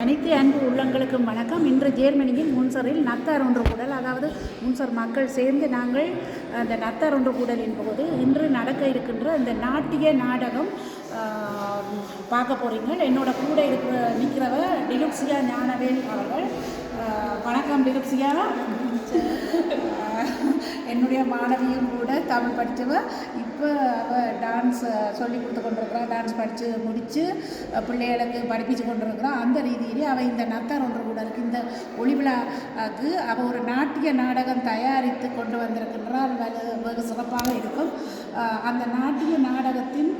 அனைத்து அன்பு உள்ளங்களுக்கும் வணக்கம். இன்று ஜேர்மனியின் முன்சரில் நத்தார் ஒன்று கூடல் அதாவது முன்சர் மக்கள் சேர்ந்து நாங்கள் அந்த நத்தார் ஒன்று கூடலின் போது இன்று நடக்க இருக்கின்ற இந்த நாட்டிய நாடகம் பார்க்க போகிறீங்க என்னோட கூட இருக்கிற நிற்கிறவ டிலுக்ஸியா ஞானவேல் அவர்கள். வணக்கம் டிலுக்ஸியா என்னுடைய மாணவியும் கூட தமிழ் படித்தவ இப்போ அவள் டான்ஸ் சொல்லி கொடுத்து கொண்டிருக்கிறா டான்ஸ் படித்து முடித்து பிள்ளைகளுக்கு படிப்பிச்சு கொண்டிருக்கிறா அந்த ரீதியிலே அவள் இந்த நத்தார் ஒன்று கூட இருக்குது இந்த ஒளிவிழாக்கு அவள் ஒரு நாட்டிய நாடகம் தயாரித்து கொண்டு வந்திருக்கின்றார். வெகு வெகு சிறப்பாக இருக்கும். அந்த நாட்டிய நாடகத்தின்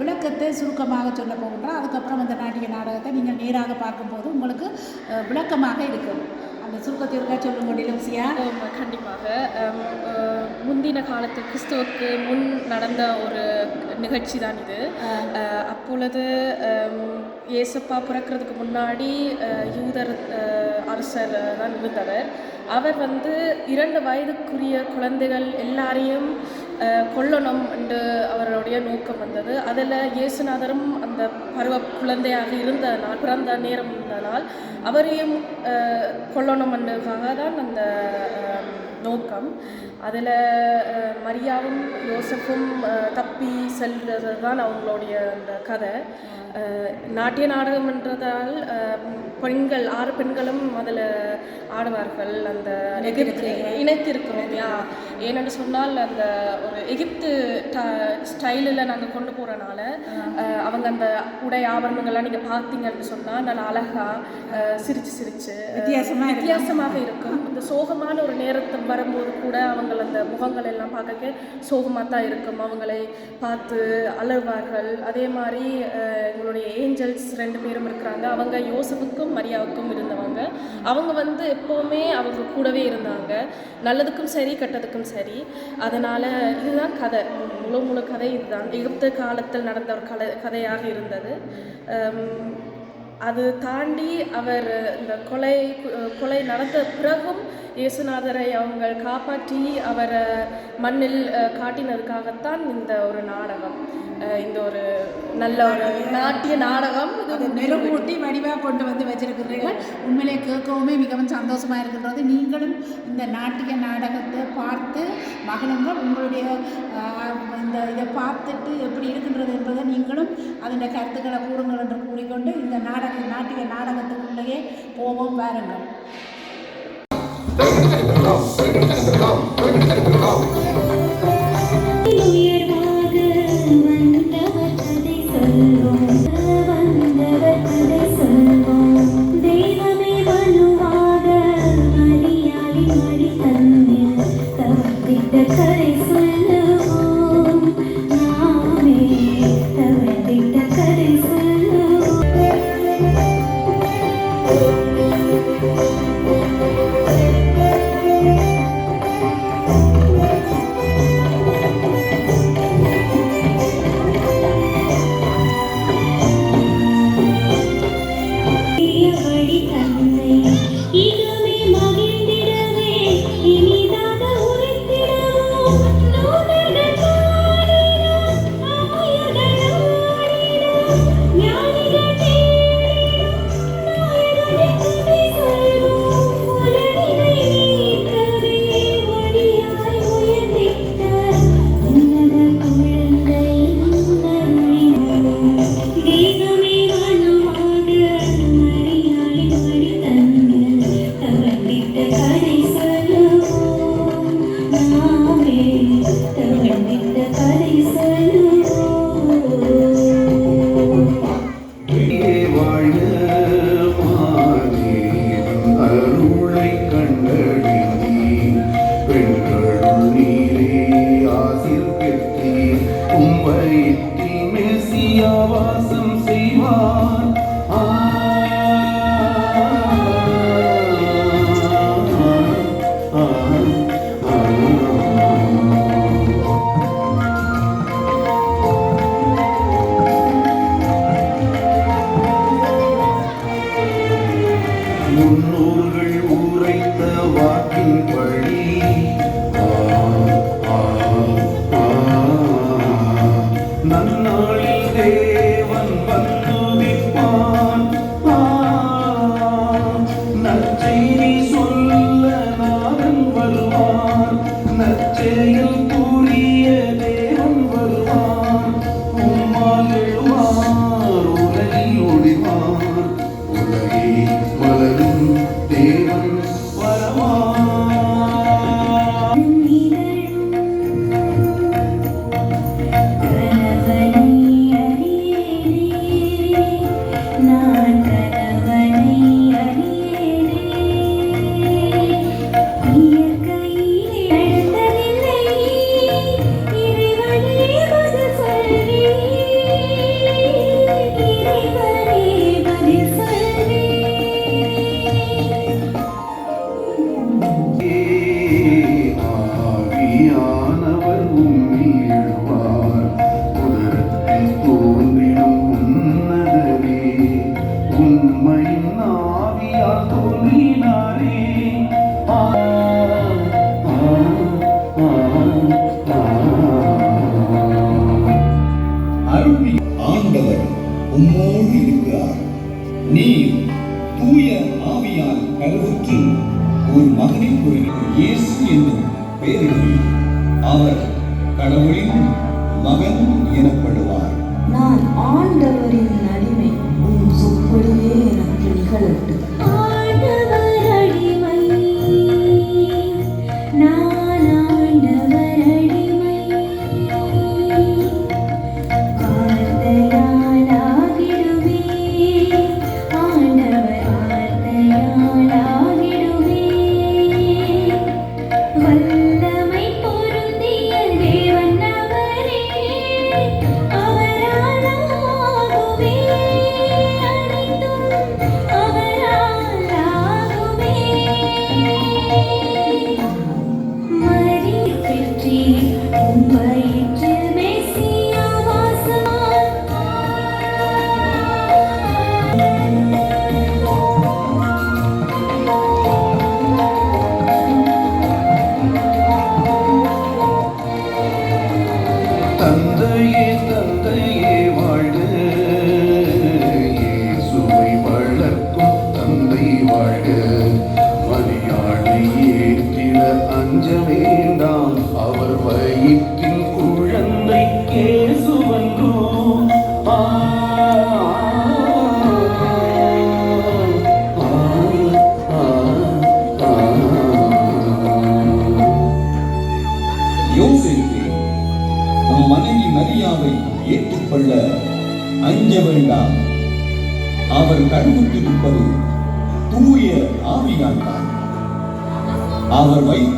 விளக்கத்தை சுருக்கமாக சொல்ல போகின்றார். அதுக்கப்புறம் அந்த நாட்டிய நாடகத்தை நீங்கள் நேராக பார்க்கும்போது உங்களுக்கு விளக்கமாக இருக்கும். அந்த சுருக்கத்தை இருக்கா சொல்லுங்க டிலக்ஸியா ஆம், கண்டிப்பாக. முந்தின காலத்தில் கிறிஸ்துவுக்கு முன் நடந்த ஒரு நிகழ்ச்சி தான் இது. அப்பொழுது இயேசப்பா பிறக்கிறதுக்கு முன்னாடி யூதர் அரசர் தான் இருந்தவர். அவர் வந்து இரண்டு வயதுக்குரிய குழந்தைகள் எல்லாரையும் அஹ், கொல்லணும் என்று அவருடைய நோக்கம் வந்தது. அதில் இயேசுநாதரும் அந்த பருவ குழந்தையாக இருந்ததனால் பிறந்த நேரம் இருந்ததனால் அவரையும் கொல்லணும் என்றதுக்காக தான் அந்த நோக்கம். அதில் மரியாவும் யோசப்பும் தப்பி செல்றது தான் அவங்களுடைய அந்த கதை. நாட்டிய நாடகம்ன்றதால் அஹ், பெண்கள் ஆறு பெண்களும் அதில் ஆடுவார்கள். அந்த எகிப்து இணைத்திருக்கிறோம் இல்லையா ஏனென்று சொன்னால் அந்த ஒரு எகிப்து ஸ்டைலில் நாங்கள் கொண்டு போகிறனால அவங்க அந்த உடை ஆபரணங்கள்லாம் நீங்கள் பார்த்தீங்கன்னு சொன்னால் நல்லா அழகாக சிரிச்சு சிரிச்சு வித்தியாசமா இருக்கும். வித்தியாசமாக இருக்கும். சோகமான ஒரு நேரத்தில் வரும்போது கூட அவங்கள அந்த முகங்கள் எல்லாம் பார்க்க சோகமாக தான் இருக்கும். அவங்களை பார்த்து அழுவார்கள் அதே மாதிரி எங்களுடைய ஏஞ்சல்ஸ் ரெண்டு பேரும் இருக்கிறாங்க. அவங்க யோசப்புக்கும் மரியாவுக்கும் இருந்தவங்க. அவங்க வந்து எப்போவுமே அவங்க கூடவே இருந்தாங்க. நல்லதுக்கும் சரி கெட்டதுக்கும் சரி. அதனால் இதுதான் கதை. முழு முழு கதை இதுதான். எகிப்த காலத்தில் நடந்த ஒரு கலை கதையாக இருந்தது. அது தாண்டி அவர் இந்த கொலை கொலை நடந்த பிறகும் இயேசுநாதரை அவங்க காப்பாற்றி அவரை மண்ணில் காட்டினதுக்காகத்தான் இந்த ஒரு நாடகம். இந்த ஒரு நல்ல ஒரு நாட்டிய நாடகம். அது மெருகூட்டி வடிவாக கொண்டு வந்து வச்சிருக்கிறீர்கள். உண்மையிலே கேட்கவுமே மிகவும் சந்தோஷமாக இருக்கின்றது நீங்களும் இந்த நாட்டிய நாடகத்தை பார்த்து மகளுங்கள் உங்களுடைய இந்த இதை பார்த்துட்டு எப்படி இருக்கின்றது என்பதை நீங்களும் அதன் கருத்துக்களை கூறுங்கள் என்று கூறிக்கொண்டு இந்த நாடக நாட்டிய நாடகத்துக்குள்ளேயே போவோம் பாருங்கள்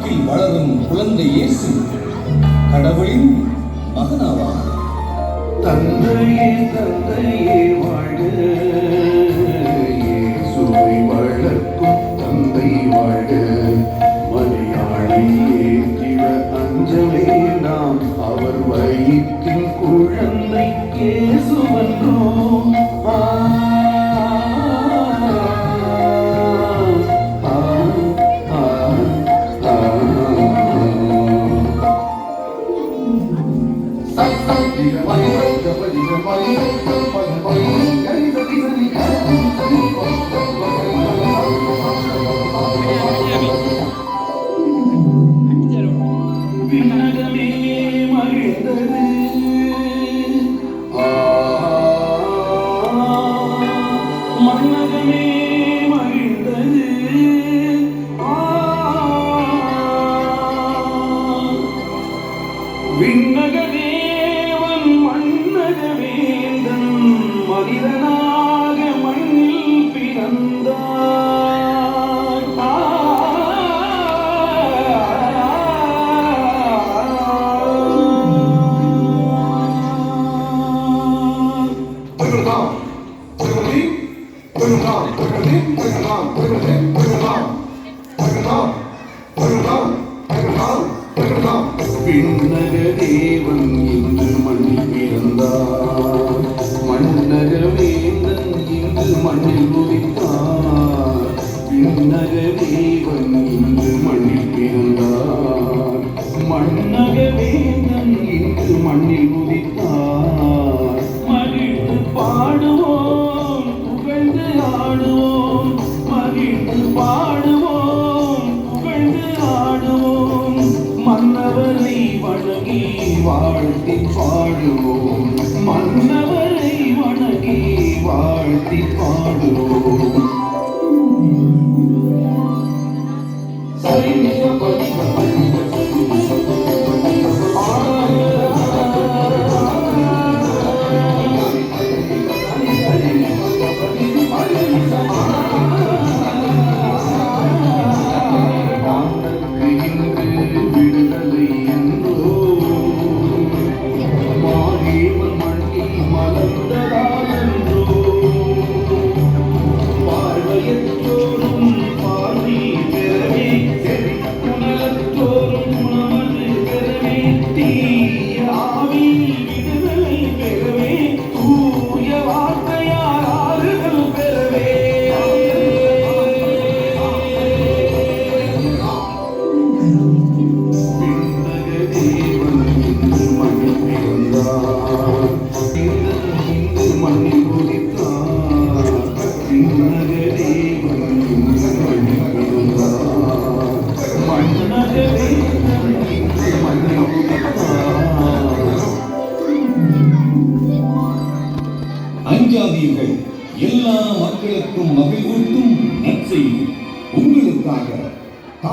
வயிற்றில் வளரும் குழந்தை இயேசு கடவுளின் மகனாவார் தந்தையே தந்தையே வாழ்க. இயேசுவை வளர்க்கும் தந்தை வாழ்க. மலையாளி ஏற்றிட அஞ்சலே நாம். அவர் வயிற்றின் குழந்தை இயேசுவன்.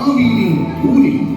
ஆவியின் ஊழியம்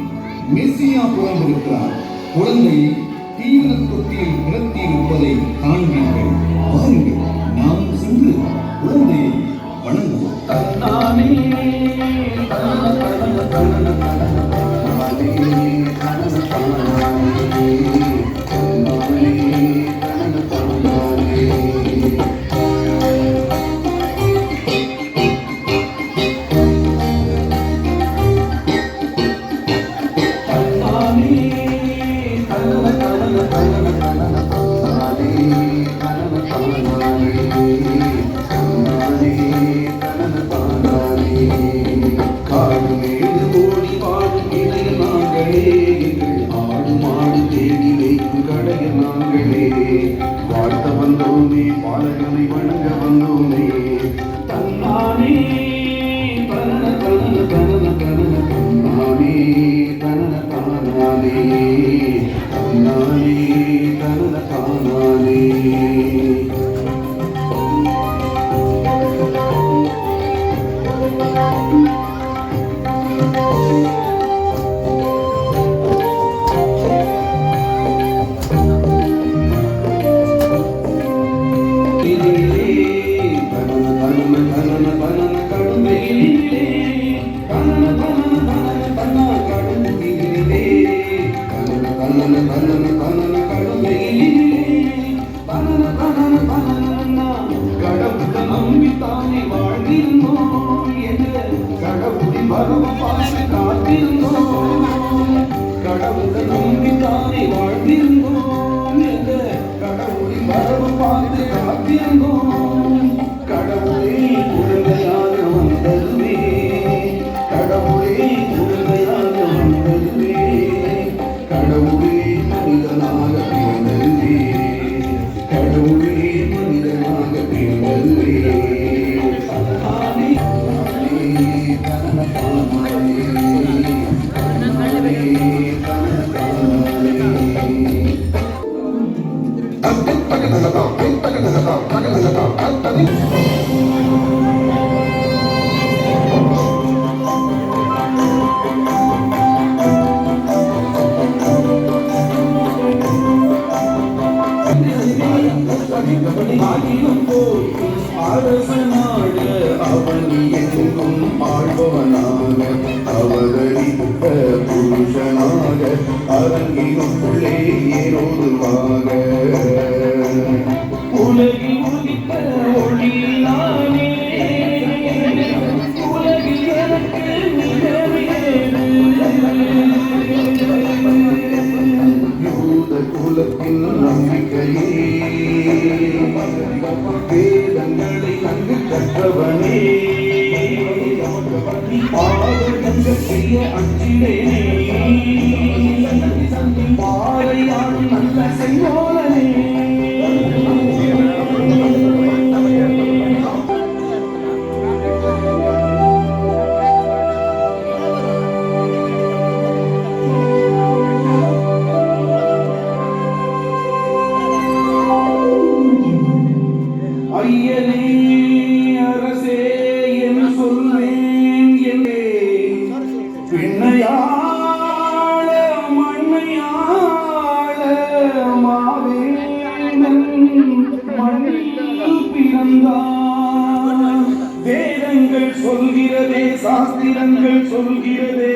சொல்கிறதே சாஸ்திரங்கள் சொல்கிறதே.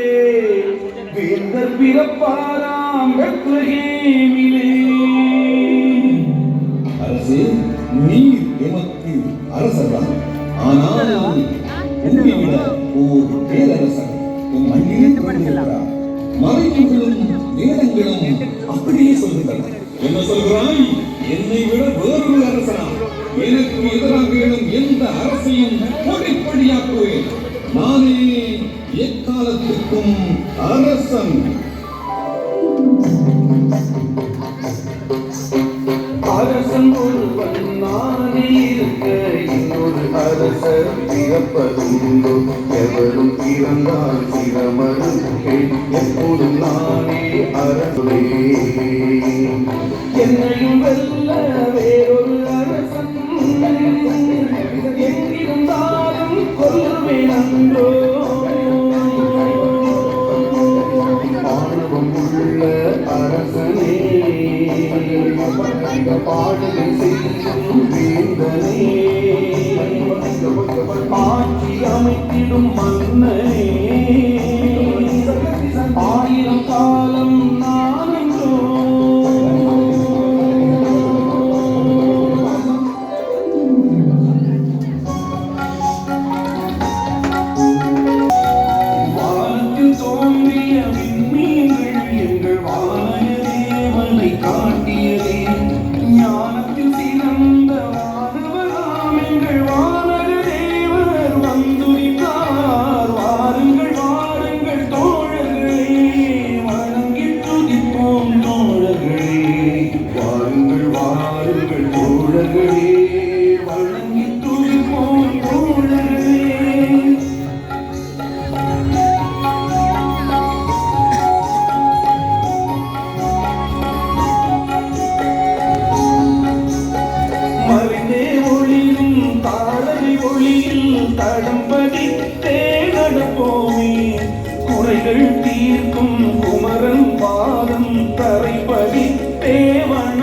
வேந்தர் பிறப்பாராம் பெத்லகேமிலே அரசே நீர் எமக்கு அரசரா? ஆனால் உண்மை விட ஓர் பேரரசர் உம் மண்ணிலே பிறந்திருக்கிறார் மறைப்புகளும் நேரங்களும் அப்படியே சொல்லுகிறார் என்ன சொல்கிறாய்? என்னை விட வேறொரு அரசனா? எனக்கு எதிராக அரசன் ஒருவன் நானே இருக்க இன்னொரு அரசர் பிறப்பதுண்டோ எவரும் பிறந்தால் சிரமருக்கே எப்போதும் நானே அரசே என்னையும் வெல்ல வேறொரு அரசன் எங்கிருந்தாலும் கொல்லுவேன் அன்றோ. மன்னனே ஆட்சி அமைத்திடும் மன்னனே நடப்போமே. குறைகள் தீர்க்கும் குமரன் பாதம் தரைப்படி தேவன்.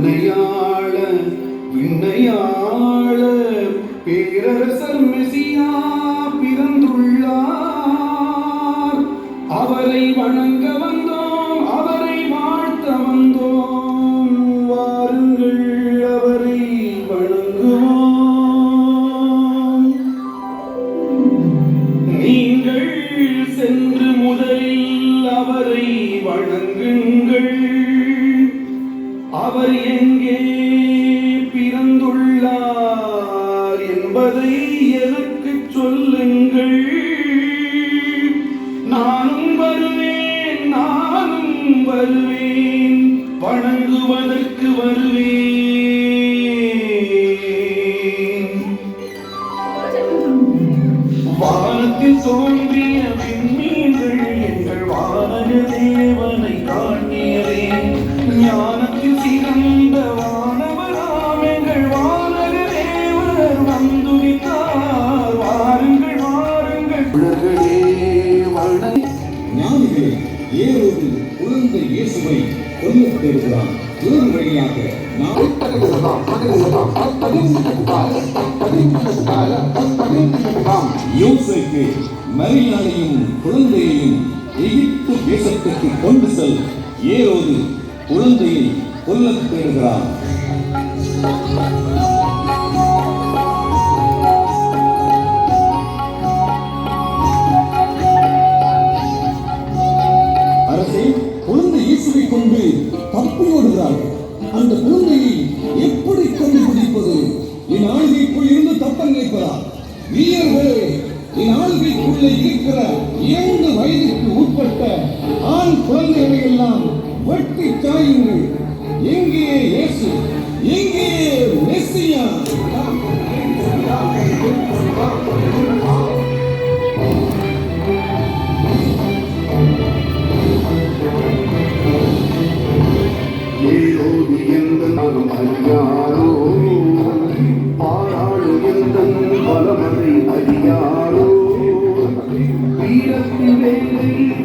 மண்ணையாள விண்ணையாள பேரரசர் மெசியா பிறந்துள்ளார். அவரை வணங்க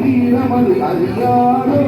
வீரமது அறியாரோ